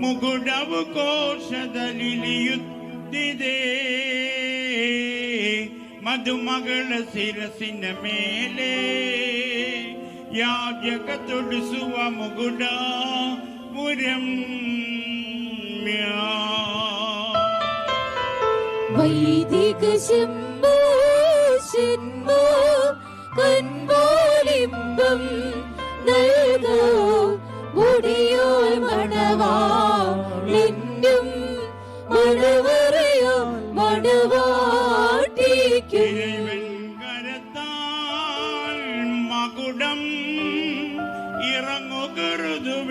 ಮುಗುಡವು ಕೋಶದಲ್ಲಿಲಿಯುತ್ತಿದೆ ಮದುಮಗಳ ಶಿರಸಿನ ಮೇಲೆ ಯಾಜಕ ತೊಡಿಸುವ ಮುಗುಡ ಮುರಮ್ಯ വൈദിക ശംഭോ ശന്മോ കൻപോലിമ്പം നൽകോ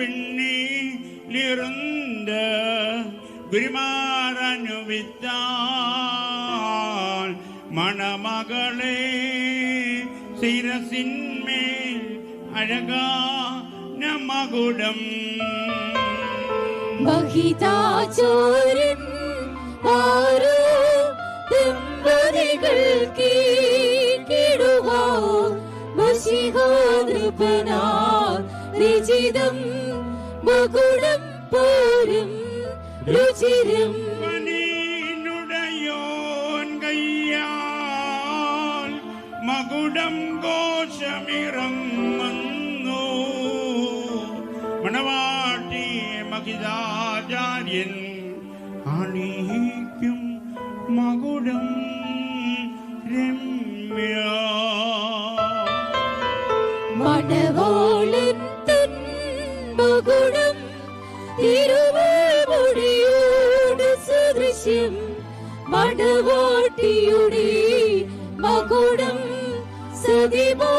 இறங்குகிறது விண்ணிலிருந்த குருமாரனுவித்தால் மணமகளே சிரசின்மேல் அழகான மகுடம் മഹിതാചോരൻ ആരോ ദമ്പതികൾ കീടുവോ മഷിഹോദൃപനാ രചിതം മകുടം പോരും രുചിരും. മകുടം കോശമിറങ്ങുന്നു മണവാട്ടി മഹിതാചാര്യൻ അണിയിക്കും മകുടം രമ്യ. മണവാളൻ മകുടം തിരുവമുടിയോട് സദൃശ്യം മടവാട്ടിയുടെ മകുടം സതിമോ